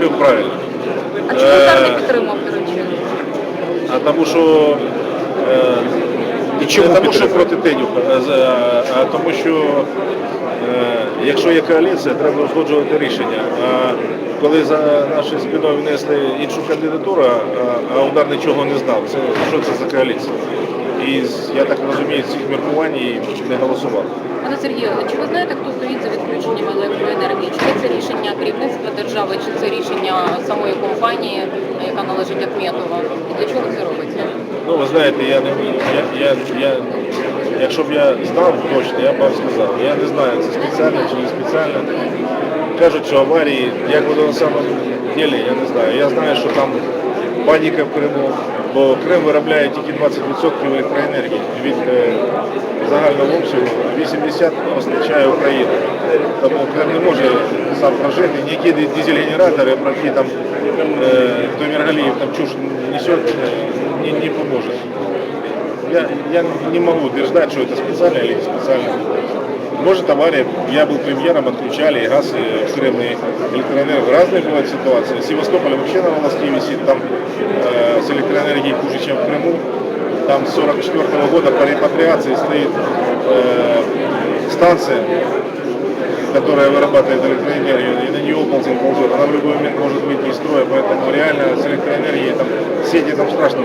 неправильно. А чому удар не Е, підтримав, до речі? А тому що е, І чому тому, що проти Тенюка, а, з- а, а тому, що е, якщо є коаліція, треба узгоджувати рішення. А коли за нашою спиною внесли іншу кандидатуру, а, а удар нічого не знав, це що це за коаліція? І я так розумію, з цих міркувань і не голосував. Пане Сергію, чи ви знаєте, хто стоїть за відключенням рішення керівництва держави, чи це рішення самої компанії, яка належить Ахметова? Для чого це робиться? Ну, ви знаєте, я не я, я, я, якщо б я знав точно, я б вам сказав. Я не знаю, це спеціально чи не спеціально. Кажуть, що аварії, як воно на самом ділі, я не знаю. Я знаю, що там паніка в Криму, бо Крим виробляє тільки 20% електроенергії від е, загального обсягу, 80% постачає Україна. Тому Крим не може сам прожити, ніякі дизель-генератори, про які там е, хто Міргаліїв там чушь несет, не, не поможет. Я, я не могу утверждать, что это специально или не специально. Может авария, я был премьером, отключали и газ, и в Крым, и электроэнергия. Разные бывают ситуации. Севастополь вообще на волоске висит, там э, с электроэнергией хуже, чем в Крыму. Там с 44 года по репатриации стоит э, станция, которая вырабатывает электроэнергию, и на нее ползет ползет. Она в любой момент может выйти из строя, поэтому реально с электроэнергией там сети там страшно